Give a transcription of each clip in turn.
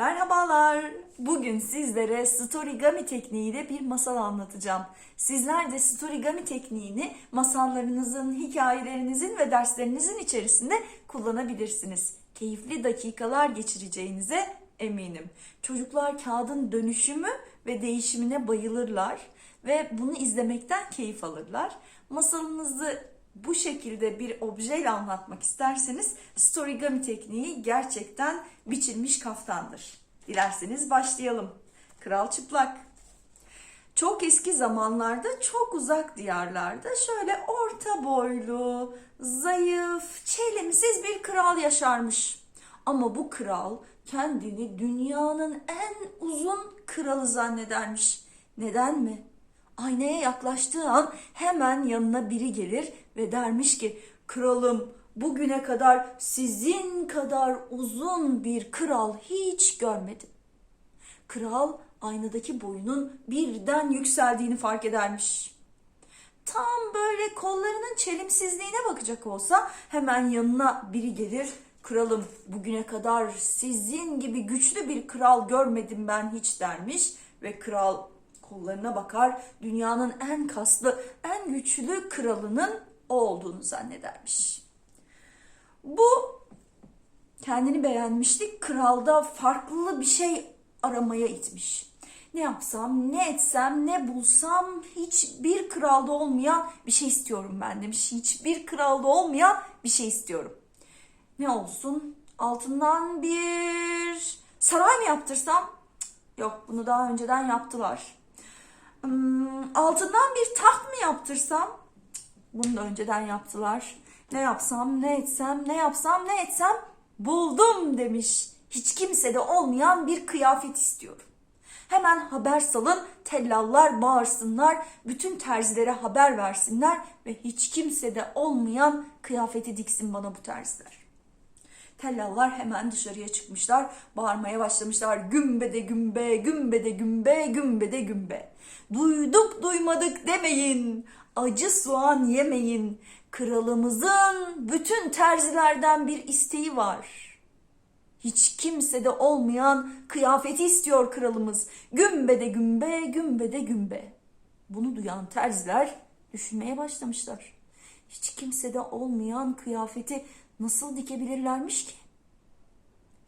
Merhabalar. Bugün sizlere Storygami tekniğiyle bir masal anlatacağım. Sizler de Storygami tekniğini masallarınızın, hikayelerinizin ve derslerinizin içerisinde kullanabilirsiniz. Keyifli dakikalar geçireceğinize eminim. Çocuklar kağıdın dönüşümü ve değişimine bayılırlar ve bunu izlemekten keyif alırlar. Masalınızı bu şekilde bir objeyle anlatmak isterseniz Storygami tekniği gerçekten biçilmiş kaftandır. Dilerseniz başlayalım. Kral Çıplak çok eski zamanlarda çok uzak diyarlarda şöyle orta boylu, zayıf, çelimsiz bir kral yaşarmış. Ama bu kral kendini dünyanın en uzun kralı zannedermiş. Neden mi? Aynaya yaklaştığı an hemen yanına biri gelir ve dermiş ki kralım bugüne kadar sizin kadar uzun bir kral hiç görmedim. Kral aynadaki boyunun birden yükseldiğini fark edermiş. Tam böyle kollarının çelimsizliğine bakacak olsa hemen yanına biri gelir. Kralım bugüne kadar sizin gibi güçlü bir kral görmedim ben hiç dermiş ve kral kollarına bakar dünyanın en kaslı en güçlü kralının o olduğunu zannedermiş. Bu kendini beğenmişlik kralda farklı bir şey aramaya itmiş. Ne yapsam, ne etsem, ne bulsam hiçbir kralda olmayan bir şey istiyorum ben demiş. Hiçbir kralda olmayan bir şey istiyorum. Ne olsun? Altından bir saray mı yaptırsam? Yok bunu daha önceden yaptılar. Hmm, altından bir taht mı yaptırsam? Bunu da önceden yaptılar. Ne yapsam, ne etsem, ne yapsam, ne etsem buldum demiş. Hiç kimsede olmayan bir kıyafet istiyorum. Hemen haber salın, tellallar bağırsınlar, bütün terzilere haber versinler ve hiç kimsede olmayan kıyafeti diksin bana bu terziler. Tellallar hemen dışarıya çıkmışlar, bağırmaya başlamışlar. Gümbe de gümbe, gümbe de gümbe, gümbe de gümbe. Duyduk duymadık demeyin, acı soğan yemeyin. Kralımızın bütün terzilerden bir isteği var. Hiç kimsede olmayan kıyafeti istiyor kralımız. Gümbe de gümbe, gümbe de gümbe. Bunu duyan terziler düşünmeye başlamışlar. Hiç kimsede olmayan kıyafeti nasıl dikebilirlermiş ki?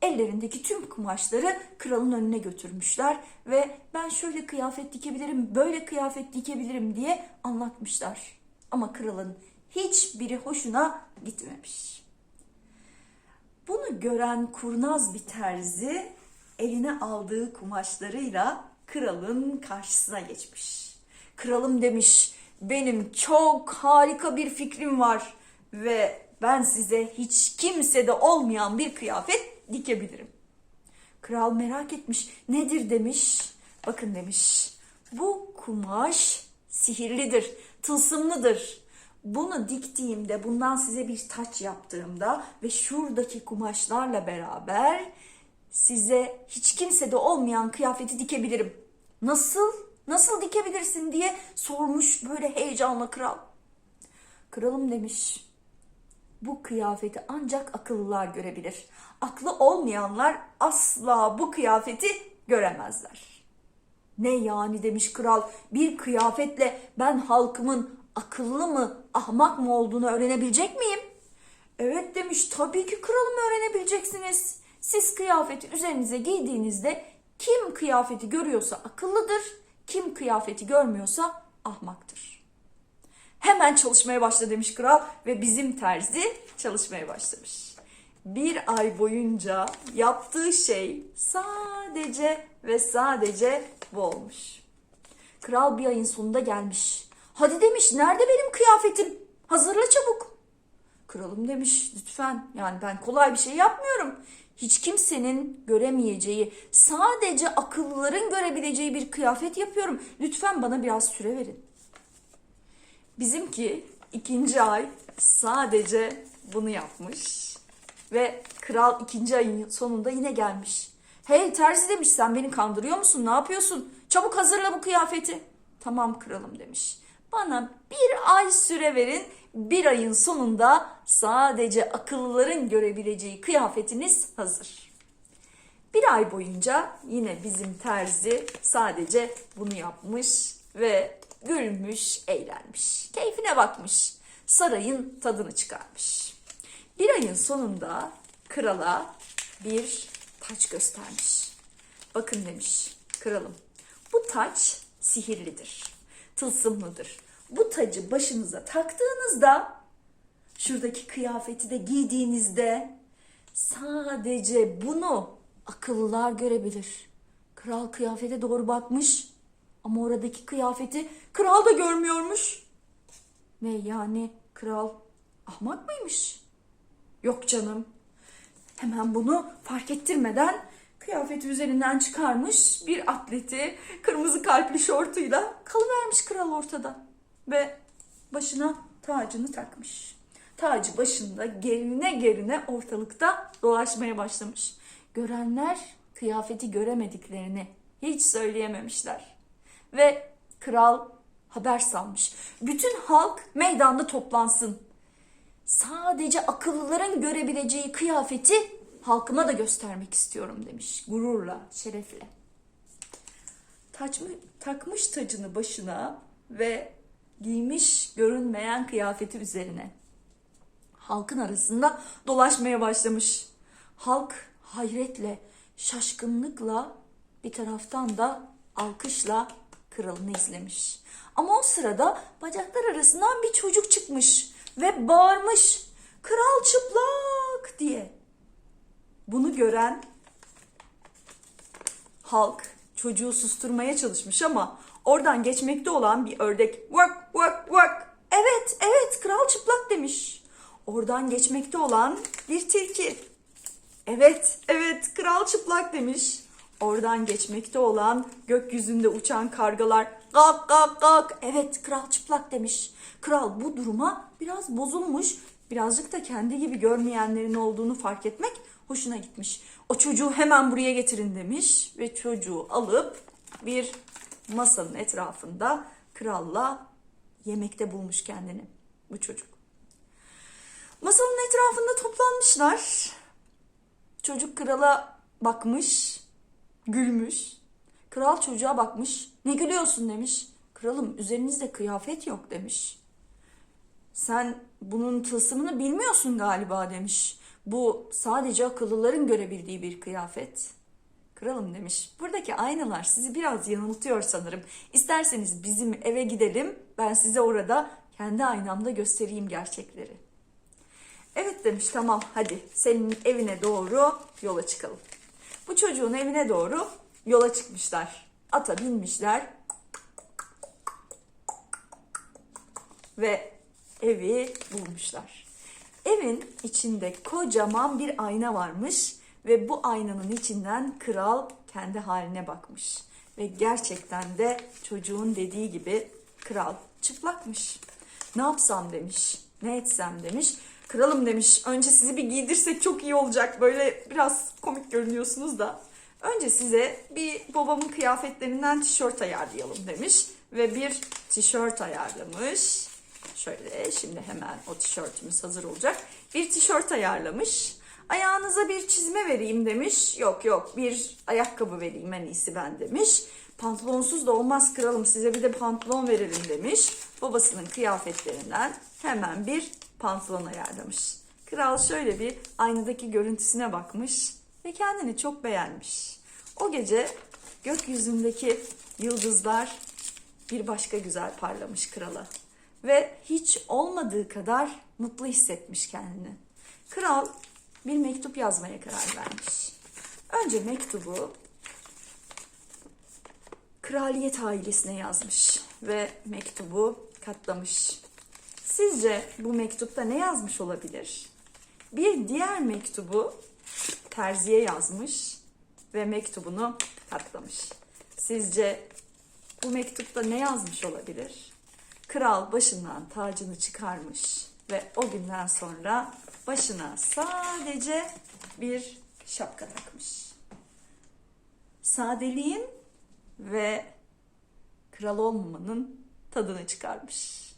Ellerindeki tüm kumaşları kralın önüne götürmüşler ve ben şöyle kıyafet dikebilirim, böyle kıyafet dikebilirim diye anlatmışlar. Ama kralın hiçbiri hoşuna gitmemiş. Bunu gören kurnaz bir terzi eline aldığı kumaşlarıyla kralın karşısına geçmiş. Kralım demiş, benim çok harika bir fikrim var ve ben size hiç kimsede olmayan bir kıyafet dikebilirim. Kral merak etmiş, nedir demiş. Bakın demiş, bu kumaş sihirlidir, tılsımlıdır. Bunu diktiğimde, bundan size bir taç yaptığımda ve şuradaki kumaşlarla beraber size hiç kimsede olmayan kıyafeti dikebilirim. Nasıl? Nasıl dikebilirsin diye sormuş böyle heyecanla kral. Kralım demiş. Bu kıyafeti ancak akıllılar görebilir. Aklı olmayanlar asla bu kıyafeti göremezler. Ne yani demiş kral bir kıyafetle ben halkımın akıllı mı ahmak mı olduğunu öğrenebilecek miyim? Evet demiş tabii ki kralım öğrenebileceksiniz. Siz kıyafeti üzerinize giydiğinizde kim kıyafeti görüyorsa akıllıdır, kim kıyafeti görmüyorsa ahmaktır. Hemen çalışmaya başla demiş kral ve bizim terzi çalışmaya başlamış. Bir ay boyunca yaptığı şey sadece ve sadece bu olmuş. Kral bir ayın sonunda gelmiş. Hadi demiş nerede benim kıyafetim? Hazırla çabuk. Kralım demiş lütfen yani ben kolay bir şey yapmıyorum. Hiç kimsenin göremeyeceği, sadece akıllıların görebileceği bir kıyafet yapıyorum. Lütfen bana biraz süre verin. Bizimki ikinci ay sadece bunu yapmış. Ve kral ikinci ayın sonunda yine gelmiş. Hey terzi demiş sen beni kandırıyor musun ne yapıyorsun? Çabuk hazırla bu kıyafeti. Tamam kralım demiş. Bana bir ay süre verin. Bir ayın sonunda sadece akıllıların görebileceği kıyafetiniz hazır. Bir ay boyunca yine bizim terzi sadece bunu yapmış ve gülmüş, eğlenmiş. Keyfine bakmış. Sarayın tadını çıkarmış. Bir ayın sonunda krala bir taç göstermiş. Bakın demiş kralım bu taç sihirlidir, tılsımlıdır. Bu tacı başınıza taktığınızda şuradaki kıyafeti de giydiğinizde sadece bunu akıllılar görebilir. Kral kıyafete doğru bakmış ama oradaki kıyafeti kral da görmüyormuş. Ve yani kral ahmak mıymış? Yok canım. Hemen bunu fark ettirmeden kıyafeti üzerinden çıkarmış bir atleti kırmızı kalpli şortuyla kalıvermiş kral ortada. Ve başına tacını takmış. Tacı başında gerine gerine ortalıkta dolaşmaya başlamış. Görenler kıyafeti göremediklerini hiç söyleyememişler. Ve kral haber salmış. Bütün halk meydanda toplansın sadece akıllıların görebileceği kıyafeti halkıma da göstermek istiyorum demiş. Gururla, şerefle. Taçmı, takmış tacını başına ve giymiş görünmeyen kıyafeti üzerine. Halkın arasında dolaşmaya başlamış. Halk hayretle, şaşkınlıkla bir taraftan da alkışla kralını izlemiş. Ama o sırada bacaklar arasından bir çocuk çıkmış ve bağırmış. Kral çıplak diye. Bunu gören halk çocuğu susturmaya çalışmış ama oradan geçmekte olan bir ördek vak vak vak evet evet kral çıplak demiş. Oradan geçmekte olan bir tilki evet evet kral çıplak demiş. Oradan geçmekte olan gökyüzünde uçan kargalar kalk kalk kalk evet kral çıplak demiş. Kral bu duruma biraz bozulmuş birazcık da kendi gibi görmeyenlerin olduğunu fark etmek hoşuna gitmiş. O çocuğu hemen buraya getirin demiş ve çocuğu alıp bir masanın etrafında kralla yemekte bulmuş kendini bu çocuk. Masanın etrafında toplanmışlar. Çocuk krala bakmış, gülmüş. Kral çocuğa bakmış. Ne gülüyorsun demiş. Kralım üzerinizde kıyafet yok demiş. Sen bunun tılsımını bilmiyorsun galiba demiş. Bu sadece akıllıların görebildiği bir kıyafet. Kralım demiş. Buradaki aynalar sizi biraz yanıltıyor sanırım. İsterseniz bizim eve gidelim. Ben size orada kendi aynamda göstereyim gerçekleri. Evet demiş tamam hadi senin evine doğru yola çıkalım. Bu çocuğun evine doğru yola çıkmışlar. Ata binmişler. Ve evi bulmuşlar. Evin içinde kocaman bir ayna varmış ve bu aynanın içinden kral kendi haline bakmış. Ve gerçekten de çocuğun dediği gibi kral çıplakmış. Ne yapsam demiş, ne etsem demiş. Kralım demiş, önce sizi bir giydirsek çok iyi olacak. Böyle biraz komik görünüyorsunuz da. Önce size bir babamın kıyafetlerinden tişört ayarlayalım demiş. Ve bir tişört ayarlamış. Şöyle şimdi hemen o tişörtümüz hazır olacak. Bir tişört ayarlamış. Ayağınıza bir çizme vereyim demiş. Yok yok bir ayakkabı vereyim en iyisi ben demiş. Pantolonsuz da olmaz kralım size bir de pantolon verelim demiş. Babasının kıyafetlerinden hemen bir pantolon ayarlamış. Kral şöyle bir aynadaki görüntüsüne bakmış ve kendini çok beğenmiş. O gece gökyüzündeki yıldızlar bir başka güzel parlamış krala ve hiç olmadığı kadar mutlu hissetmiş kendini. Kral bir mektup yazmaya karar vermiş. Önce mektubu kraliyet ailesine yazmış ve mektubu katlamış. Sizce bu mektupta ne yazmış olabilir? Bir diğer mektubu terziye yazmış ve mektubunu katlamış. Sizce bu mektupta ne yazmış olabilir? Kral başından tacını çıkarmış ve o günden sonra başına sadece bir şapka takmış. Sadeliğin ve kral olmamanın tadını çıkarmış.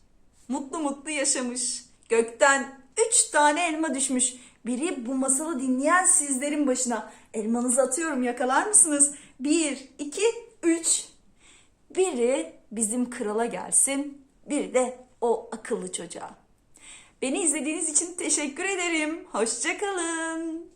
Mutlu mutlu yaşamış. Gökten üç tane elma düşmüş. Biri bu masalı dinleyen sizlerin başına. Elmanızı atıyorum yakalar mısınız? Bir, iki, üç. Biri bizim krala gelsin, biri de o akıllı çocuğa. Beni izlediğiniz için teşekkür ederim. Hoşçakalın.